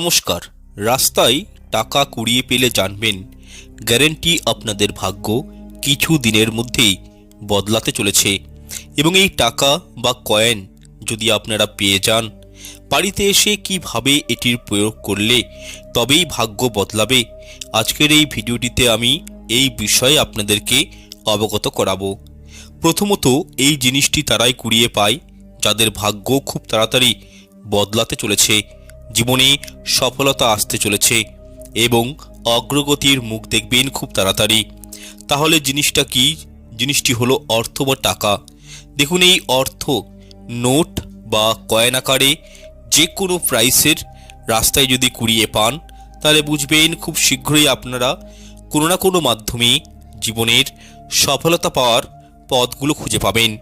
নমস্কার। রাস্তায় টাকা কুড়িয়ে পেলে জানবেন, গ্যারেন্টি আপনাদের ভাগ্য কিছু দিনের মধ্যেই বদলাতে চলেছে। এবং এই টাকা বা কয়েন যদি আপনারা পেয়ে যান, বাড়িতে এসে কীভাবে এটির প্রয়োগ করলে তবেই ভাগ্য বদলাবে, আজকের এই ভিডিওটিতে আমি এই বিষয়ে আপনাদেরকে অবগত করাবো। প্রথমত, এই জিনিসটি তারাই কুড়িয়ে পায়, যাদের ভাগ্য খুব তাড়াতাড়ি বদলাতে চলেছে। জীবনে সফলতা আসতে চলেছে এবং অগ্রগতির মুখ দেখবেন খুব তাড়াতাড়ি। তাহলে জিনিসটা কি? জিনিসটি হলো অর্থ বা টাকা। দেখুন, এই অর্থ নোট বা কয়েন আকারে যে কোনো প্রাইসের রাস্তায় যদি কুড়িয়ে পান, তাহলে বুঝবেন খুব শীঘ্রই আপনারা কোনো না কোনো মাধ্যমে জীবনের সফলতা পাওয়ার পথগুলো খুঁজে পাবেন।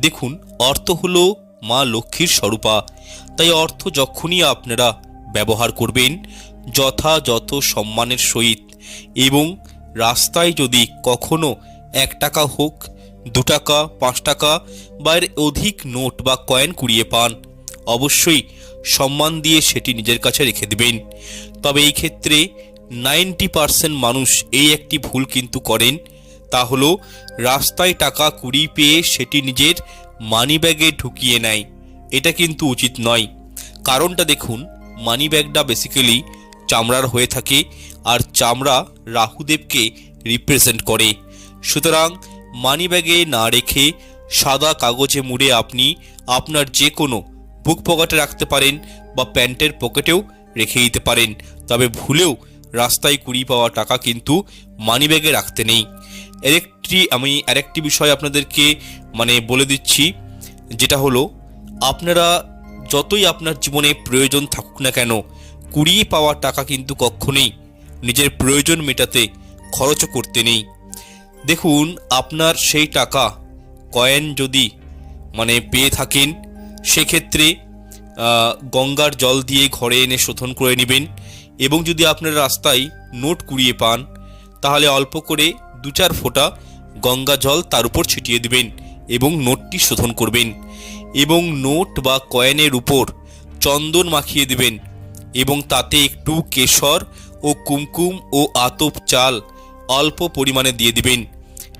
দেখুন, অর্থ হলো মা লক্ষ্মীর স্বরূপা। তাই অর্থ যখনই আপনারা ব্যবহার করবেন যথাযথ সম্মানের সহিত, এবং রাস্তায় যদি কখনো এক টাকা হোক, দু টাকা, পাঁচ টাকা, বা এর অধিক নোট বা কয়েন কুড়িয়ে পান, অবশ্যই সম্মান দিয়ে সেটি নিজের কাছে রেখে দেবেন। তবে এই ক্ষেত্রে নাইনটি পার্সেন্ট মানুষ এই একটি ভুল কিন্তু করেন। তা হলো, রাস্তায় টাকা কুড়ি পেয়ে সেটি নিজের মানিব্যাগে ঢুকিয়ে নেয়। এটা কিন্তু উচিত নয়। কারণটা দেখুন, মানিব্যাগটা বেসিক্যালি চামড়ার হয়ে থাকে আর চামড়া রাহুদেবকে রিপ্রেজেন্ট করে। সুতরাং মানিব্যাগে না রেখে সাদা কাগজে মুড়ে আপনি আপনার যে কোনো বুক পকেটে রাখতে পারেন বা প্যান্টের পকেটেও রেখে দিতে পারেন। তবে ভুলেও রাস্তায় কুড়ি পাওয়া টাকা কিন্তু মানিব্যাগে রাখতে নেই। আরেকটি আমি আরেকটি বিষয় আপনাদেরকে মানে বলে দিচ্ছি, যেটা হলো, আপনারা যতই আপনার জীবনে প্রয়োজন থাকুক না কেন, কুড়িয়ে পাওয়া টাকা কিন্তু কখনোই নিজের প্রয়োজন মেটাতে খরচ করতে নেই। দেখুন, আপনার সেই টাকা, কয়েন যদি মানে পেয়ে থাকেন, সেক্ষেত্রে গঙ্গার জল দিয়ে ঘরে এনে শোধন করে নেবেন এবং যদি আপনার রাস্তায় নোট কুড়িয়ে পান, তাহলে অল্প করে দু চার ফোঁটা গঙ্গা জল তার উপর ছিটিয়ে দিবেন এবং নোটটি শোধন করবেন এবং নোট বা কয়েনের উপর চন্দন মাখিয়ে দিবেন এবং তাতে একটু কেশর ও কুমকুম ও আতপ চাল অল্প পরিমাণে দিয়ে দিবেন।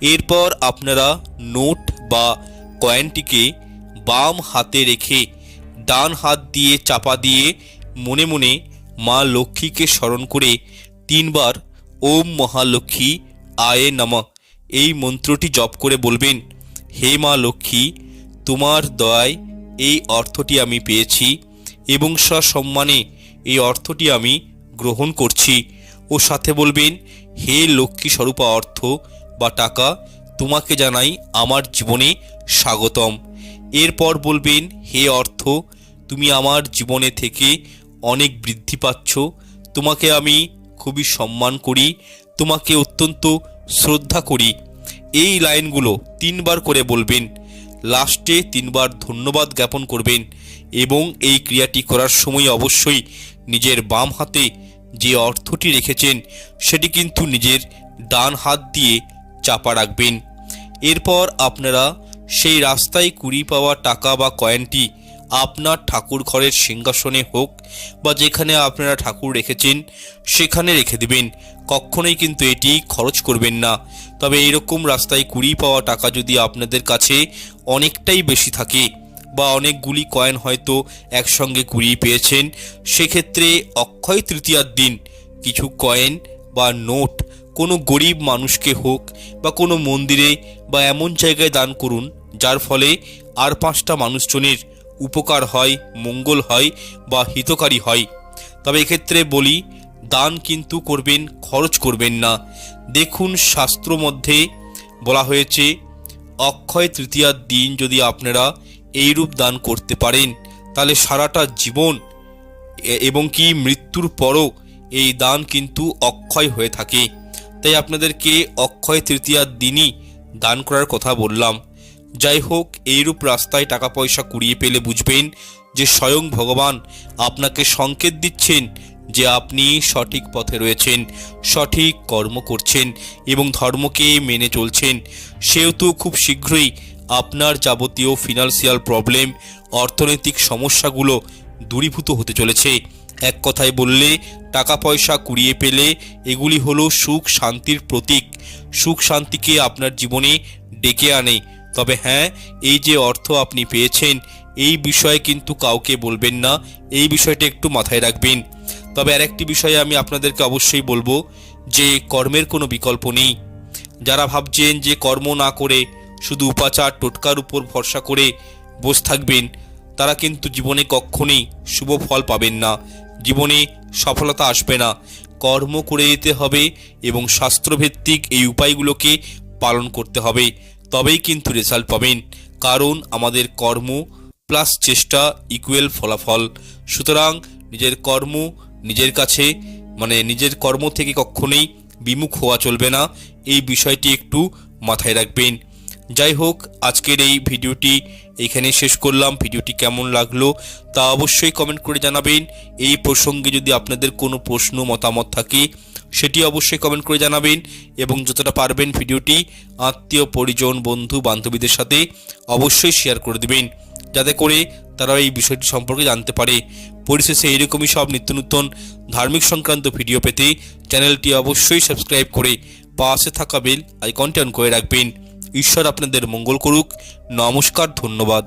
এরপর আপনারা নোট বা কয়েনটিকে বাম হাতে রেখে ডান হাত দিয়ে চাপা দিয়ে মনে মনে মা লক্ষ্মীকে স্মরণ করে তিনবার ওম মহালক্ষ্মী আয়ে নমঃ। এই মন্ত্রটি জপ করে বলবেন, হে মা লক্ষ্মী, তোমার দয়ায় এই অর্থটি আমি পেয়েছি এবং সসম্মানে এই অর্থটি আমি গ্রহণ করছি। ও সাথে বলবেন, হে লক্ষ্মী স্বরূপা অর্থ বা টাকা, তোমাকে জানাই আমার জীবনে স্বাগতম। এরপর বলবেন, হে অর্থ, তুমি আমার জীবনে থেকে অনেক বৃদ্ধি পাচ্ছ। তোমাকে আমি খুবই সম্মান করি তোমাকে অত্যন্ত শ্রদ্ধা করি। এই লাইনগুলো তিনবার করে বলবেন। লাস্টে তিনবার ধন্যবাদ জ্ঞাপন করবেন এবং এই ক্রিয়াটি করার সময় অবশ্যই নিজের বাম হাতে যে অর্থটি রেখেছেন, সেটি কিন্তু নিজের ডান হাত দিয়ে চাপা রাখবেন। এরপর আপনারা সেই রাস্তায় কুড়ি পাওয়া টাকা বা কয়েনটি আপনার ঠাকুর ঘরের সিংহাসনে হোক বা যেখানে আপনারা ঠাকুর রেখেছেন, সেখানে রেখে দেবেন। কখনোই কিন্তু এটি খরচ করবেন না। তবে এইরকম রাস্তায় কুড়ি পাওয়া টাকা যদি আপনাদের কাছে অনেকটাই বেশি থাকে বা অনেকগুলি কয়েন হয়তো একসঙ্গে কুড়িয়ে পেয়েছেন, সেক্ষেত্রে অক্ষয় তৃতীয়ার দিন কিছু কয়েন বা নোট কোনো গরিব মানুষকে হোক বা কোনো মন্দিরে বা এমন জায়গায় দান করুন, যার ফলে আর পাঁচটা মানুষজনের উপকার হয়, মঙ্গল হয় বা হিতকারী হয়। তবে এক্ষেত্রে বলি, দান কিন্তু করবেন, খরচ করবেন না। দেখুন, শাস্ত্র মধ্যে বলা হয়েছে, অক্ষয় তৃতীয়ার দিন যদি আপনারা এইরূপ দান করতে পারেন, তাহলে সারাটা জীবন এবং কি মৃত্যুর পরও এই দান কিন্তু অক্ষয় হয়ে থাকে। তাই আপনাদেরকে অক্ষয় তৃতীয়ার দিনই দান করার কথা বললাম। যাই হোক এইরূপ রাস্তায় টাকা পয়সা কুড়িয়ে পেলে বুঝবেন যে স্বয়ং ভগবান আপনাকে সংকেত দিচ্ছেন যে আপনি সঠিক পথে রয়েছেন, সঠিক কর্ম করছেন এবং ধর্মকে মেনে চলছেন। সেহেতু খুব শীঘ্রই আপনার যাবতীয় ফিনান্সিয়াল প্রবলেম অর্থনৈতিক সমস্যাগুলো দূরীভূত হতে চলেছে। এক কথায় বললে টাকা পয়সা কুড়িয়ে পেলে এগুলি হলো সুখ শান্তির প্রতীক। সুখ শান্তিকে আপনার জীবনে ডেকে আনে। তবে হ্যাঁ এই যে অর্থ আপনি পেয়েছেন, এই বিষয়ে কিন্তু কাউকে বলবেন না। এই বিষয়টা একটু মাথায় রাখবেন। তবে আরেকটি বিষয়ে আমি আপনাদেরকে অবশ্যই বলব যে, কর্মের কোনো বিকল্প নেই। যারা ভাবছেন যে, কর্ম না করে, শুধু উপাচার টোটকার উপর ভরসা করে বসে থাকবেন, তারা কিন্তু জীবনে কখনোই শুভ ফল পাবেন না। জীবনে সফলতা আসবে না। কর্ম করে যেতে হবে এবং শাস্ত্রভিত্তিক এই উপায়গুলোকে পালন করতে হবে। তবেই কিন্তু রেজাল্ট পাবেন। কারণ আমাদের কর্ম প্লাস চেষ্টা ইকুয়াল ফলাফল। সুতরাং নিজের কর্ম নিজের কাছে মানে নিজের কর্ম থেকে কখনোই বিমুখ হওয়া চলবে না। এই বিষয়টি একটু মাথায় রাখবেন। যাই হোক, আজকের এই ভিডিওটি এখানে শেষ করলাম। ভিডিওটি কেমন লাগল তা অবশ্যই কমেন্ট করে জানাবেন। এই প্রসঙ্গে যদি আপনাদের কোনো প্রশ্ন, মতামত থাকে সেটি অবশ্যই কমেন্ট করে জানাবেন এবং যতটা পারবেন ভিডিওটি আত্মীয়, পরিজন, বন্ধু, বান্ধবীদের সাথে অবশ্যই শেয়ার করে দেবেন। যাতে করে তারা এই বিষয়টি সম্পর্কে জানতে পারে। পরিশেষে এরকমই সব নিত্য নতুন ধার্মিক সংক্রান্ত ভিডিও পেতে চ্যানেলটি অবশ্যই সাবস্ক্রাইব করে পাশে থাকা বেল আইকনটি অন করে রাখবেন। ঈশ্বর আপনাদের মঙ্গল করুক। নমস্কার, ধন্যবাদ।